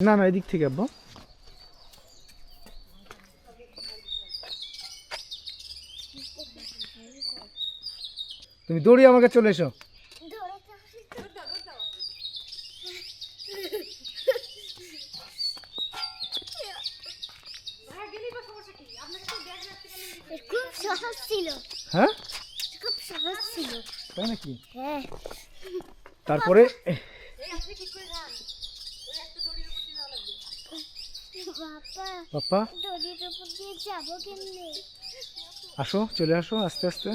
না না এদিক থেকে আব্বা। তুমি দৌড়িয়ে আমাকে চলে এসো। খুব সহজ ছিল। হ্যাঁ? খুব সহজ ছিল। তাই নাকি? হ্যাঁ। তারপরে কেমনে আসো চলে আসো আস্তে আস্তে।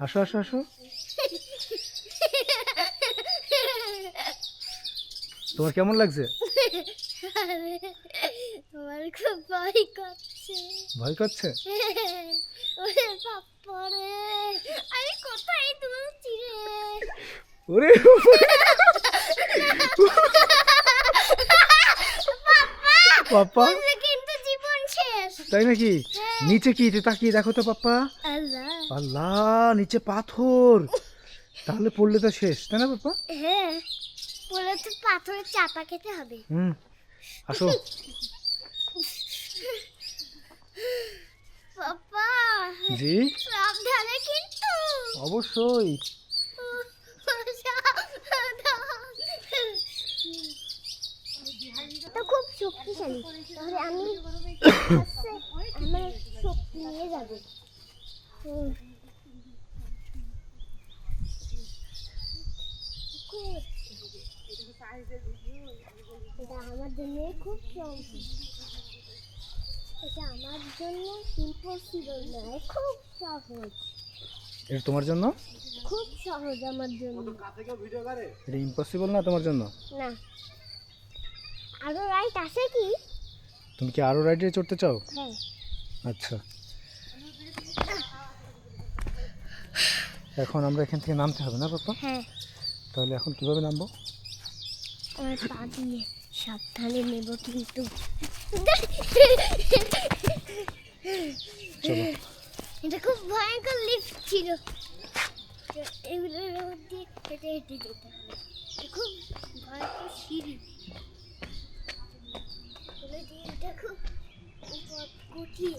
আসো আসো আসো। তোমার কেমন লাগছে? আমার খুব ভয় করছে। ভয় করছে? ওরে বাবা রে আমি কোথায় তুলছি রে ওরে বললে কিন্তু জীবন শেষ। তাই নাকি? নিচে কি তাকিয়ে দেখো তো পাপ্পা আল্লাহ। আল্লাহ নিচে পাথর। তাহলে পড়লে তো শেষ তাই না পাপ্পা হ্যাঁ বলে তো পাথরের চাপা খেতে হবে। হুম আসো। জি? সাবধানে কিন্তু। অবশ্যই। তো খুব শক্তিশালী। তাহলে আমি আমার শক্তি নিয়ে যাব। আমার জন্য খুব এটা আমার জন্য ইম্পসিবল নয় খুব সহজ। এটা তোমার জন্য? খুব সহজ আমার জন্য। এটা ইম্পসিবল না তোমার জন্য? না। আরও রাইট আছে কি? তুমি কি আরও রাইডে চড়তে চাও? হ্যাঁ। আচ্ছা। এখন আমরা এখান থেকে নামতে হবে না পাপা হ্যাঁ। তাহলে এখন কীভাবে নামবো? আমার পা দিয়ে সাবধানে নেব কিন্তু। চলো। এটা খুব ভয়ঙ্কর লিফট ছিল। এগুলোর মধ্যে হেঁটে হেঁটে যেতে হবে। খুব ভয়ঙ্কর সিঁড়ি। এটা খুব কঠিন।